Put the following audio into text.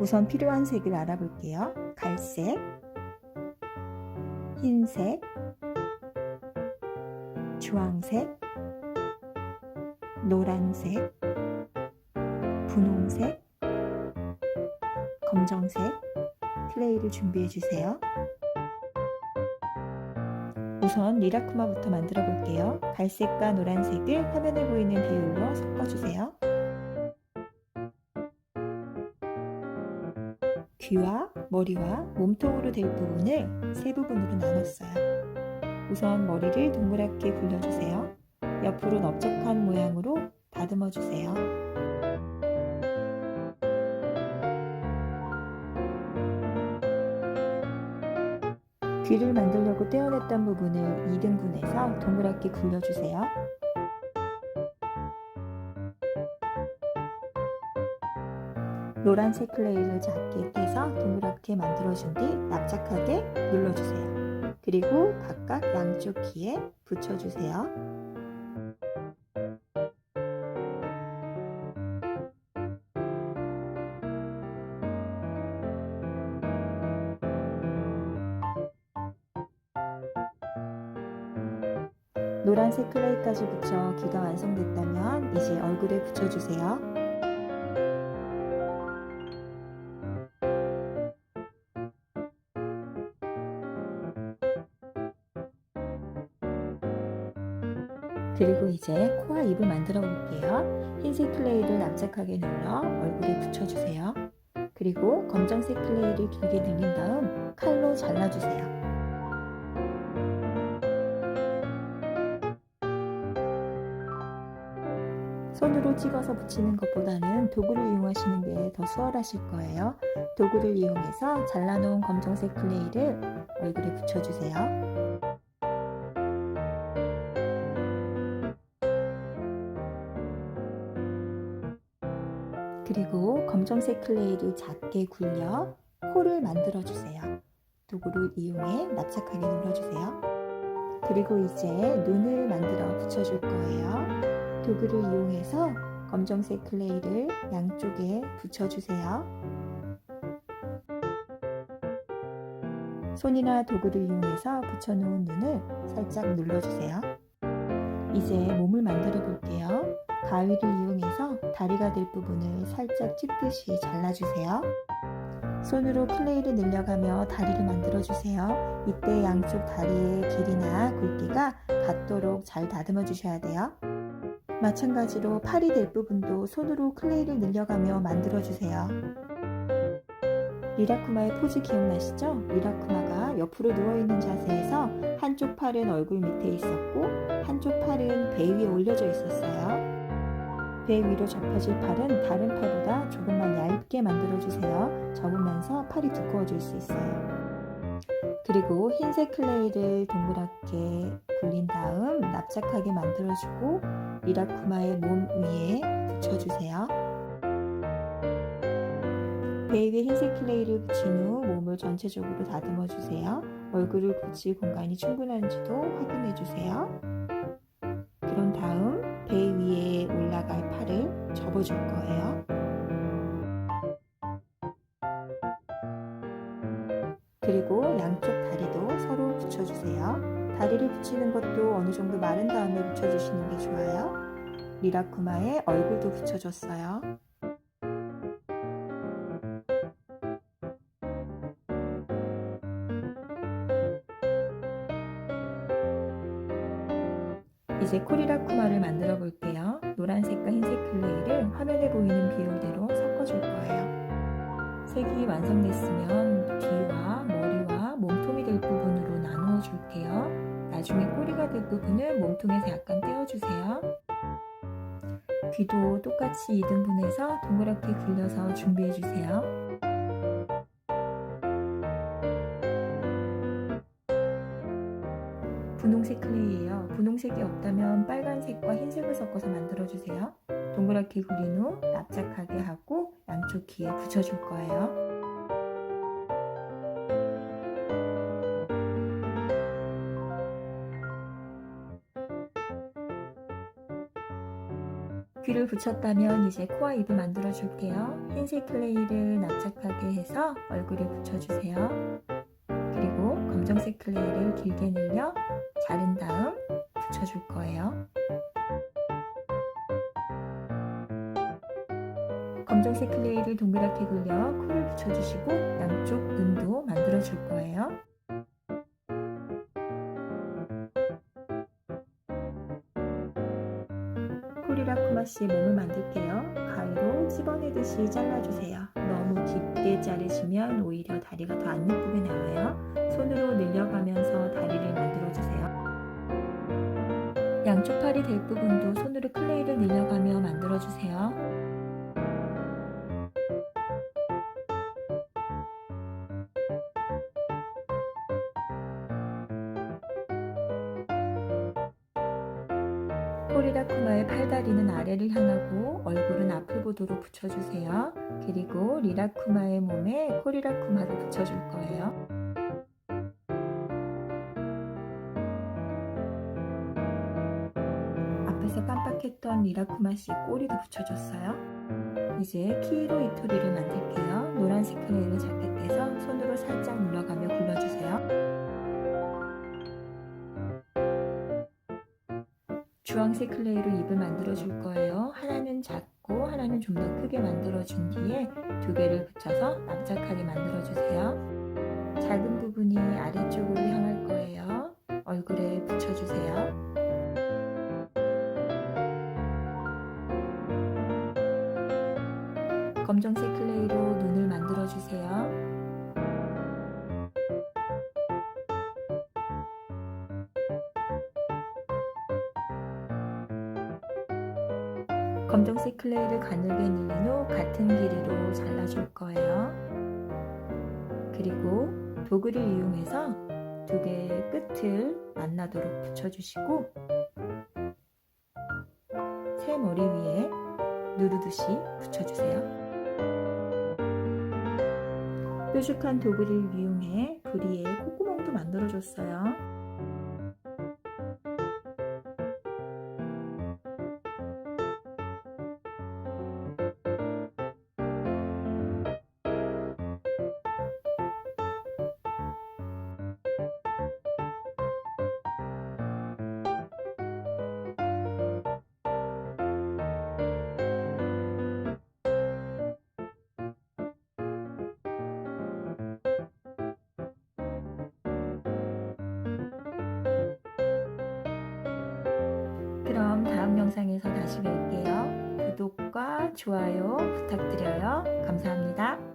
우선 필요한 색을 알아볼게요. 갈색, 흰색, 주황색, 노란색, 분홍색, 검정색, 클레이를 준비해 주세요. 우선 리라쿠마부터 만들어 볼게요. 갈색과 노란색을 화면에 보이는 비율로 섞어 주세요. 귀와 머리와 몸통으로 될 부분을 세 부분으로 나눴어요. 우선 머리를 동그랗게 굴려주세요. 옆으로 넓적한 모양으로 다듬어 주세요. 귀를 만들려고 떼어냈던 부분을 2등분해서 동그랗게 굴려주세요. 노란색 클레이를 작게 떼서 동그랗게 만들어준 뒤 납작하게 눌러주세요. 그리고 각각 양쪽 귀에 붙여주세요. 노란색 클레이까지 붙여 귀가 완성됐다면 이제 얼굴에 붙여주세요. 이제 코와 입을 만들어 볼게요. 흰색 클레이를 납작하게 눌러 얼굴에 붙여주세요. 그리고 검정색 클레이를 길게 늘린 다음 칼로 잘라주세요. 손으로 찍어서 붙이는 것보다는 도구를 이용하시는 게 더 수월하실 거예요. 도구를 이용해서 잘라놓은 검정색 클레이를 얼굴에 붙여주세요. 그리고 검정색 클레이를 작게 굴려 코를 만들어 주세요. 도구를 이용해 납작하게 눌러주세요. 그리고 이제 눈을 만들어 붙여줄 거예요. 도구를 이용해서 검정색 클레이를 양쪽에 붙여주세요. 손이나 도구를 이용해서 붙여놓은 눈을 살짝 눌러주세요. 이제 몸을 만들어 볼게요. 가위를 이용해서 다리가 될 부분을 살짝 찢듯이 잘라주세요. 손으로 클레이를 늘려가며 다리를 만들어주세요. 이때 양쪽 다리의 길이나 굵기가 같도록 잘 다듬어 주셔야 돼요. 마찬가지로 팔이 될 부분도 손으로 클레이를 늘려가며 만들어주세요. 리라쿠마의 포즈 기억나시죠? 리라쿠마가 옆으로 누워있는 자세에서 한쪽 팔은 얼굴 밑에 있었고 한쪽 팔은 배 위에 올려져 있었어요. 배 위로 접혀질 팔은 다른 팔보다 조금만 얇게 만들어주세요. 접으면서 팔이 두꺼워질 수 있어요. 그리고 흰색 클레이를 동그랗게 굴린 다음 납작하게 만들어주고 리라쿠마의 몸 위에 붙여주세요. 배 위에 흰색 클레이를 붙인 후 몸을 전체적으로 다듬어 주세요. 얼굴을 붙일 공간이 충분한지도 확인해 주세요. 그런 다음 접어줄 거예요. 그리고 양쪽 다리도 서로 붙여주세요. 다리를 붙이는 것도 어느 정도 마른 다음에 붙여주시는 게 좋아요. 리라쿠마의 얼굴도 붙여줬어요. 이제 코리라쿠마를 만들어 볼게요. 노란색과 흰색 클레이를 화면에 보이는 비율대로 섞어줄 거예요. 색이 완성됐으면 귀와 머리와 몸통이 될 부분으로 나누어 줄게요. 나중에 꼬리가 될 부분은 몸통에서 약간 떼어주세요. 귀도 똑같이 2등분해서 동그랗게 굴려서 준비해주세요. 분홍색 클레이예요. 분홍색이 없다면 빨간색과 흰색을 섞어서 만들어주세요. 동그랗게 그린 후 납작하게 하고 양쪽 귀에 붙여줄 거예요. 귀를 붙였다면 이제 코와 입을 만들어 줄게요. 흰색 클레이를 납작하게 해서 얼굴에 붙여주세요. 그리고 검정색 클레이를 길게 늘려 자른 다음 붙여줄 거예요. 검정색 클레이를 동그랗게 굴려 코를 붙여주시고 양쪽 눈도 만들어 줄 거예요. 코리라쿠마 씨의 몸을 만들게요. 가위로 찝어내듯이 잘라주세요. 너무 깊게 자르시면 오히려 다리가 더 안 예쁘게 나와요. 손으로 늘려가면서 다리를 만들어주세요. 양쪽 팔이 될 부분도 손으로 클레이를 늘려가며 만들어주세요. 코리라쿠마의 팔다리는 아래를 향하고 얼굴은 앞을 보도록 붙여주세요. 그리고 리라쿠마의 몸에 코리라쿠마를 붙여줄 거예요. 했던 리라쿠마 씨 꼬리도 붙여줬어요. 이제 키로 이토리를 만들게요. 노란색 클레이를 잡게 떼서 손으로 살짝 눌러가며 굴려주세요. 주황색 클레이로 입을 만들어 줄 거예요. 하나는 작고 하나는 좀 더 크게 만들어 준 뒤에 두 개를 붙여서 납작하게 만들어 주세요. 눈을 만들어 주세요. 검정색 클레이를 가늘게 늘린 후 같은 길이로 잘라줄 거예요. 그리고 도구를 이용해서 두 개의 끝을 만나도록 붙여주시고 새 머리 위에 누르듯이 붙여주세요. 뾰족한 도구를 이용해 부리에 콧구멍도 만들어줬어요. 그럼 다음 영상에서 다시 뵐게요. 구독과 좋아요 부탁드려요. 감사합니다.